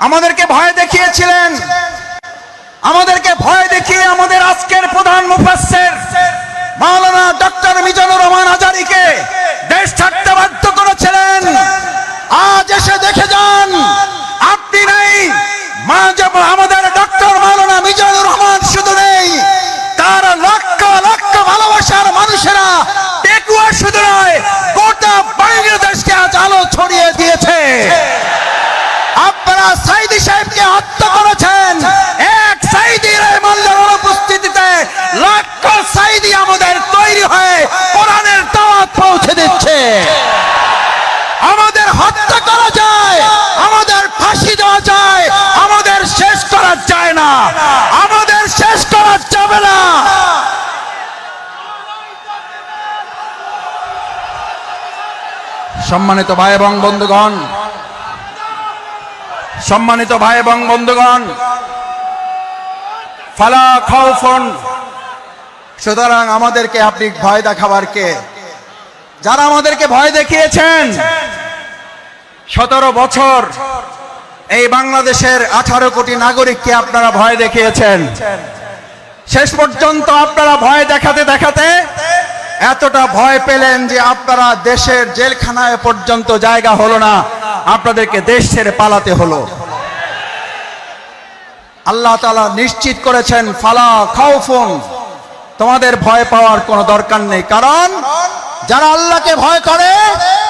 আমাদেরকে ভয় দেখিয়েছিলেন। আমাদেরকে ভয় দেখিয়ে আমাদের আজকের প্রধান মুফাসের মাওলানা ডক্টর মিজানুর রহমান আজারিকে দেশ ছাড়তে বাধ্য করেছিলেন। আজ এসে দেখে যান, আপনি নেই। মা আমাদের ডক্টর মাওলানা মিজানুর রহমান শুধু নেই তার লক্ষ লক্ষ ভালোবাসার মানুষেরা টেকুয়া শুধু নয় গোটা বাংলাদেশকে আজ আলো ছড়িয়ে দিয়েছে আপনারা সাহেবকে হত্যা করেছেন। এক সাইদি রহমানের অনুপস্থিতিতে লক্ষ সাইদি আমাদের তৈরি হয়ে কোরআনের দাওয়াত পৌঁছে দিচ্ছে। আমাদের হত্যা করা যায়, আমাদের ফাঁসি দেওয়া যায়, আমাদের শেষ করা যায় না, আমাদের শেষ করা যাবে না। সম্মানিত ভাই এবং বন্ধুগণ সম্মানিত ভাই এবং বন্ধুগণ, ফালা খাউফন। সুতরাং আমাদেরকে আপনি ভয় দেখাবার কে? যারা আমাদেরকে ভয় দেখিয়েছেন, সতেরো বছর এই বাংলাদেশের আঠারো কোটি নাগরিককে আপনারা ভয় দেখিয়েছেন। শেষ পর্যন্ত আপনারা ভয় দেখাতে দেখাতে এতটা ভয় পেলেন যে আপনারা দেশের জেলখানায় পর্যন্ত জায়গা হলো না। আপনাদেরকে দেশ ছেড়ে পালাতে হলো। আল্লাহ তালা নিশ্চিত করেছেন, ফালা খাউফুন। তোমাদের ভয় পাওয়ার কোনো দরকার নেই, কারণ যারা আল্লাহকে ভয় করে,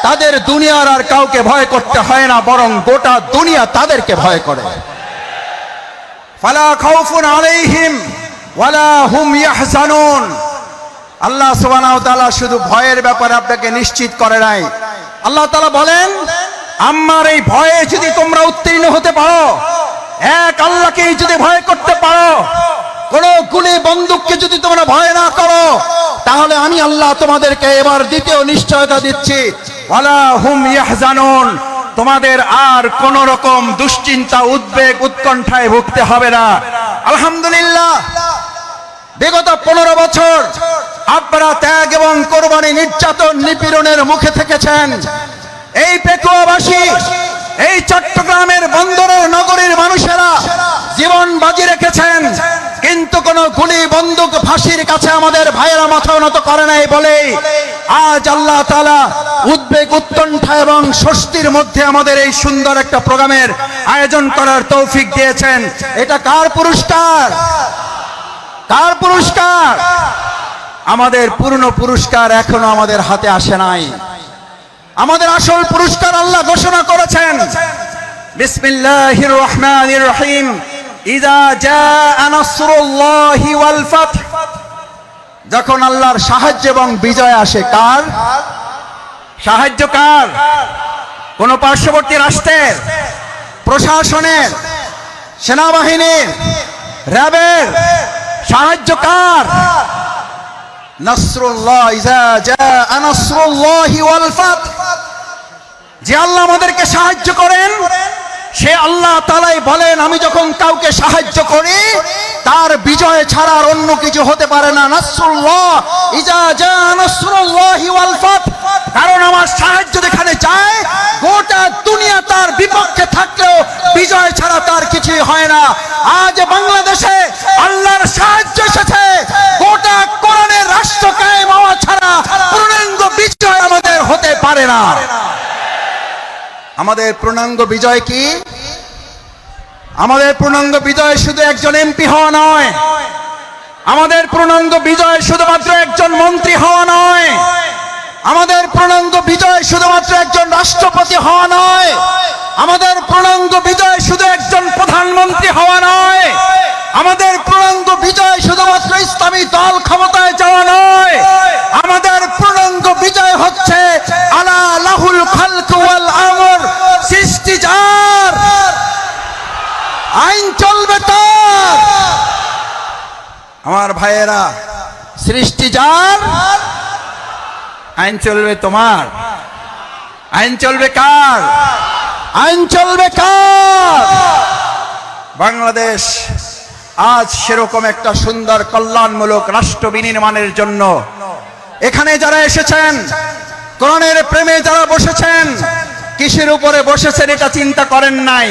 তাদের দুনিয়ার আর কাউকে ভয় করতে হয় না, বরং গোটা দুনিয়া তাদেরকে ভয় করে। ফালা খাউফুন আলাইহিম, ওয়ালা হুম ইয়াহজানুন। আল্লাহ সুবহানাহু ওয়া তাআলা শুধু ভয়ের ব্যাপারে আপনাকে নিশ্চিত করে নাই। আল্লাহ তাআলা বলেন আমার এই ভয়ে যদি তোমরা উত্তীর্ণ হতে পারো, এক আল্লাহকে যদি ভয় করতে পারো, কোন গুলি বন্দুককে যদি তোমরা ভয় না করো, তাহলে আমি আল্লাহ তোমাদেরকে এবার দ্বিতীয় নিশ্চয়তা দিচ্ছি। তোমাদের আর কোন রকম দুশ্চিন্তা, উদ্বেগ, উৎকণ্ঠায় ভুগতে হবে না। আলহামদুলিল্লাহ। বিগত পনেরো বছর আপনারা ত্যাগ এবং কোরবানি নির্যাতন নিপীড়নের মুখে থেকেছেন। এই পেকুয়াবাসী, এই চট্টগ্রামের বন্দরের নগরীর মানুষেরা জীবন বাজি রেখেছেন। কিন্তু কোন গুলি বন্দুক ফাঁসির কাছে আমাদের ভাইয়েরা মাথা উন্নত করে নাই বলে আজ আল্লাহ তালা উদ্বেগ উৎকণ্ঠা এবং স্বস্তির মধ্যে আমাদের এই সুন্দর একটা প্রোগ্রামের আয়োজন করার তৌফিক দিয়েছেন। এটা কার পুরস্কার? কার পুরস্কার? আমাদের পূর্ণ পুরস্কার এখনও আমাদের হাতে আসে নাই। আমাদের আসল পুরস্কার আল্লাহ ঘোষণা করেছেন। বিসমিল্লাহির রহমানির রহিম ইদা ওয়াল যখন আল্লাহর সাহায্য এবং বিজয় আসে কার? সাহায্য কার? কোন পার্শ্ববর্তী রাষ্ট্রের? প্রশাসনের? সেনাবাহিনীর? র্যাবের? সাহায্য কার? যে আল্লাহ আমাদেরকে সাহায্য করেন, সে আল্লাহ তালাই বলেন, আমি যখন কাউকে সাহায্য করি, তার বিজয় ছাড়া আর অন্য কিছু হতে পারে না। কারণ আমার সাহায্য যেখানে যায়, গোটা দুনিয়া তার বিপক্ষে থাকলেও বিজয় ছাড়া তার কিছুই হয় না। আজ বাংলাদেশে আল্লাহর সাহায্য এসেছে গোটা কোরআনের রাষ্ট্র কায়েম হওয়া ছাড়া পূর্ণাঙ্গ বিজয় আমাদের হতে পারে না। আমাদের পূর্ণাঙ্গ বিজয় কি? আমাদের পূর্ণাঙ্গ বিজয় শুধু একজন এমপি হওয়া নয়। আমাদের পূর্ণাঙ্গ বিজয় শুধুমাত্র একজন মন্ত্রী হওয়া নয়। আমাদের পূর্ণাঙ্গ বিজয় শুধুমাত্র একজন রাষ্ট্রপতি হওয়া নয়। আমাদের পূর্ণাঙ্গ বিজয় শুধু একজন প্রধানমন্ত্রী হওয়া নয় আমাদের পূর্ণাঙ্গ বিজয় শুধুমাত্র ইসলামী দল ক্ষমতায় যাওয়া নয় আমাদের পূর্ণাঙ্গ বিজয় হচ্ছে আলা লাহুল খালক ওয়াল আমর সৃষ্টি যার আইন চলবে তার আমার ভাইয়েরা, সৃষ্টি যার, আইন চলবে তোমার। আইন চলবে কার? আইন চলবে কার? বাংলাদেশ আজ সেরকম একটা সুন্দর কল্যাণমূলক রাষ্ট্র বিনির্মাণের জন্য এখানে যারা এসেছেন, কোরআনের প্রেমে যারা বসেছেন, কিসের উপরে বসেছেন এটা চিন্তা করেন নাই।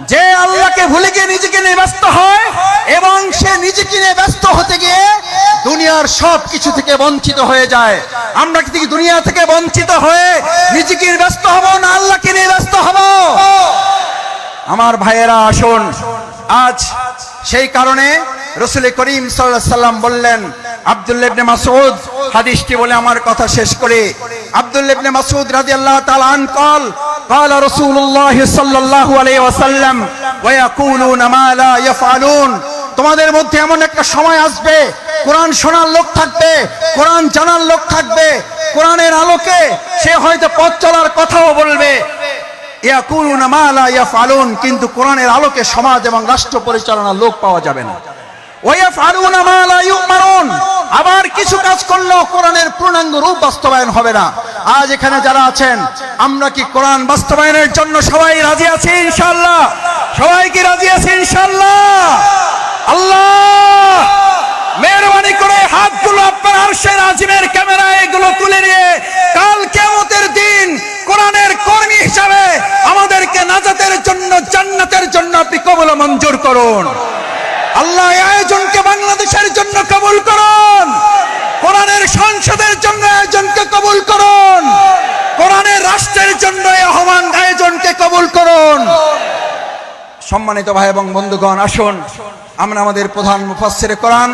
যে আল্লাহকে ভুলে গিয়ে নিজেকে নিয়ে ব্যস্ত হয় এবং সে নিজেকে নিয়ে ব্যস্ত হতে গিয়ে দুনিয়ার সব কিছু থেকে বঞ্চিত হয়ে যায়। আমরা কি দুনিয়া থেকে বঞ্চিত হয়ে নিজেকে ব্যস্ত হব না আল্লাহকে নিয়ে ব্যস্ত হব? আমার ভাইয়েরা, আসুন। আজ সেই কারণে রসুল করিম সাল্লাল্লাহু সাল্লাম বললেন আব্দুল্লাহ ইবনে মাসউদ হাদিসটি বলে আমার কথা শেষ করে আব্দুল্লাহ ইবনে মাসউদ রাদিয়াল্লাহু তাআলা আন قال قال رسول الله صلى الله عليه وسلم ويقولون ما لا يفعلون তোমাদের মধ্যে এমন একটা সময় আসবে কোরআন শোনার লোক থাকবে কোরআন জানার লোক থাকবে কোরআনের আলোকে সে হয়তো পথ চলার কথাও বলবে ইয়াকুলুনা মা লা ইয়াফআলুন কিন্তু কোরআনের আলোকে সমাজ এবং রাষ্ট্র পরিচালনার লোক পাওয়া যাবে না আবার কিছু কাজ করলেও কোরআনের পূর্ণাঙ্গ রূপ বাস্তবায়ন হবে না। আজ এখানে যারা আছেন, আমরা কি কোরআন বাস্তবায়নের জন্য সবাই রাজি আছি ইনশাল্লাহ সবাই কি রাজি আছি ইনশাল্লাহ আল্লাহ! মেহরবানি করে হাতগুলো আপনার আরশের আজিমের ক্যামেরায় এগুলো তুলে নিয়ে কাল কিয়ামতের দিন কোরআনের কর্মী হিসাবে আমাদেরকে নাজাতের জন্য, জান্নাতের জন্য আপনি কবল মঞ্জুর করুন। আল্লাহ আয়োজনকে বাংলাদেশের জন্য কবুল করুন। কোরআনের সংসদের জন্য আয়োজনকে কবুল করুন। কোরআনের রাষ্ট্রের জন্য আহ্বান আয়োজনকে কবুল করুন। সম্মানিত ভাই এবং বন্ধুগণ, আসুন। আমরা আমাদের প্রধান মুফাসসিরে কোরআন,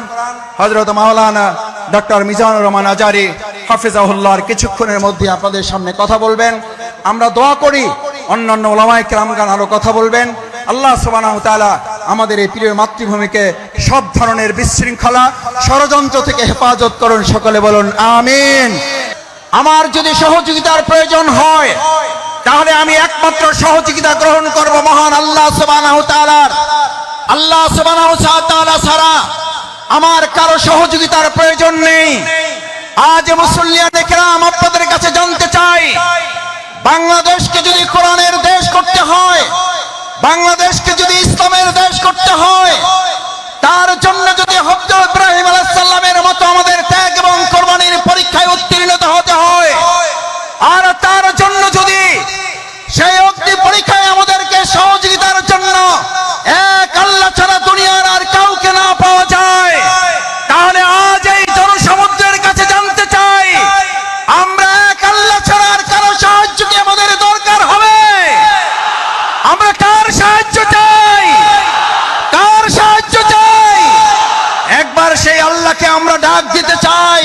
হযরত মাওলানা ডক্টর মিজানুর রহমান আজারি হাফিজাহুল্লাহর কিছুক্ষণের মধ্যে আপনাদের সামনে কথা বলবেন। আমরা দোয়া করি, অন্যান্য ওলামায়ে কেরামগান আরও কথা বলবেন। আল্লাহ সুবহানাহু তাআলা আমাদের এই প্রিয় মাতৃভূমিকে সব ধরনের বিশৃঙ্খলা, ষড়যন্ত্র থেকে হেফাজত করুন সকলে বলুন, আমিন। আমার যদি সহযোগিতার প্রয়োজন হয়, তাহলে আমি একমাত্র সহযোগিতা গ্রহণ করব মহান আল্লাহ সুবহানাহু তাআলার। আল্লাহ সুবহানাহু তাআলা ছাড়া আমার কারও সহযোগিতার প্রয়োজন নেই। আজ মুসল্লিয়ানে কেরাম আপনাদের কাছে জানতে চাই, বাংলাদেশকে যদি কোরআনের দেশ করতে হয়, বাংলাদেশকে যদি ইসলামের দেশ করতে হয় তার জন্য যদি হজরত ইব্রাহিম আলাইহিস সালামের মতো আমাদের ত্যাগ এবং কোরবানির পরীক্ষায় উত্তীর্ণ হতে হয় আর তার জন্য যদি সেই অগ্নি পরীক্ষায় আমাদেরকে সহযোগিতার জন্য এক আল্লাহ ছাড়া দুনিয়ার আর কাউকে না পাওয়া যায় তাহলে আজ এই জনসমুদ্রের কাছে জানতে চাই আমরা এক আল্লাহ ছাড়া আর কারও সাহায্য কি আমাদের দরকার হবে আমরা কার সাহায্য চাই কার সাহায্য চাই একবার সেই আল্লাহকে আমরা ডাক দিতে চাই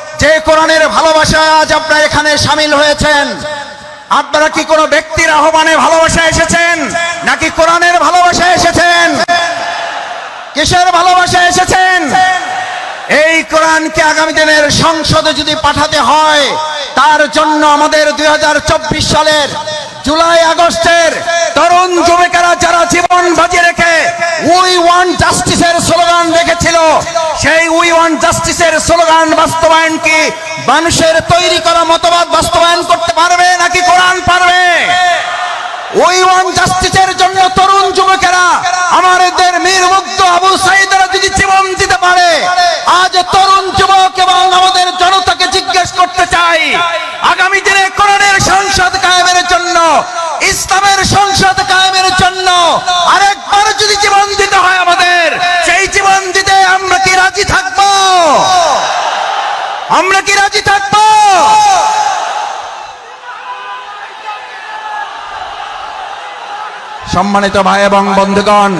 যে কোরআনের ভালোবাসায় আজ আপনারা এখানে সামিল হয়েছেন, আপনারা কি কোনো ব্যক্তির আহ্বানে ভালোবাসা এসেছেন, নাকি কোরআনের ভালোবাসা এসেছেন? কিসের ভালোবাসা এসেছেন? এই কোরআনকে আগামী দিনের সংসদে যদি পাঠাতে হয়, তার জন্য আমাদের দুই হাজার চব্বিশ সালের জুলাই আগস্টের তরুণ যুবকেরা যারা জীবন বাজিয়ে রেখে উই ওয়ান জাস্টিসের স্লোগান রেখেছিল, সেই উই ওয়ান জাস্টিসের স্লোগান বাস্তবায়ন কি? মানুষের তৈরি করা মতবাদ বাস্তবায়ন করতে পারবে নাকি কোরআন পারবে? ওই ওয়ান জাস্টিসের জন্য তরুণ যুবকেরা আমাদের মীর মুগ্ধ আবু সাইদরা যদি জীবন দিতে পারে, আজ তরুণ যুবক এবং আমাদের জনতাকে জিজ্ঞেস করতে চাই, আগামী দিনে কোরআনের সংসদ জন্য ইসলামের সংসদ কায়েমের জন্য আরেকবার যদি জীবন দিতে হয় আমাদের, সেই জীবন দিতে আমরা কি রাজি থাকব? আমরা কি রাজি থাকব? সম্মানিত ভাই এবং বন্ধুগণ